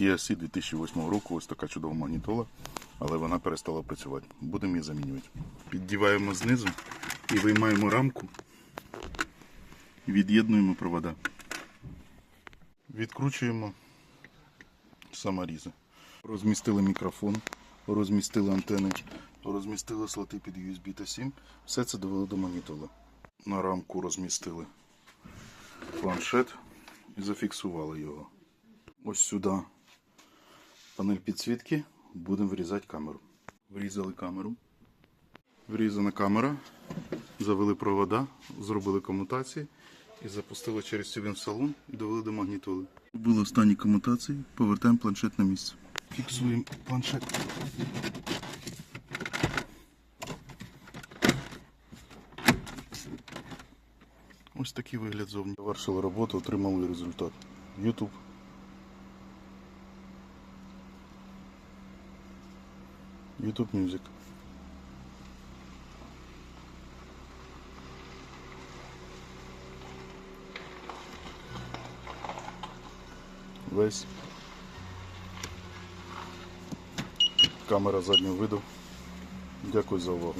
Kia C 2008 року, ось така чудова магнітола, але вона перестала працювати. Будемо її замінювати. Піддіваємо знизу і виймаємо рамку. Від'єднуємо провода. Відкручуємо саморізи. Розмістили мікрофон, розмістили антени, розмістили слоти під USB та 7. Все це довели до магнітола. На рамку розмістили планшет і зафіксували його. Ось сюди панель підсвітки. Будемо вирізати камеру. Врізали камеру. Врізана камера. Завели провода, зробили комутації і запустили через цю в салон і довели до магнітоли. Були останні комутації, повертаємо планшет на місце. Фіксуємо планшет. Ось такий вигляд зовні. Завершили роботу, отримали результат. YouTube. YouTube Music. Весь. Камера заднього виду. Дякую за увагу.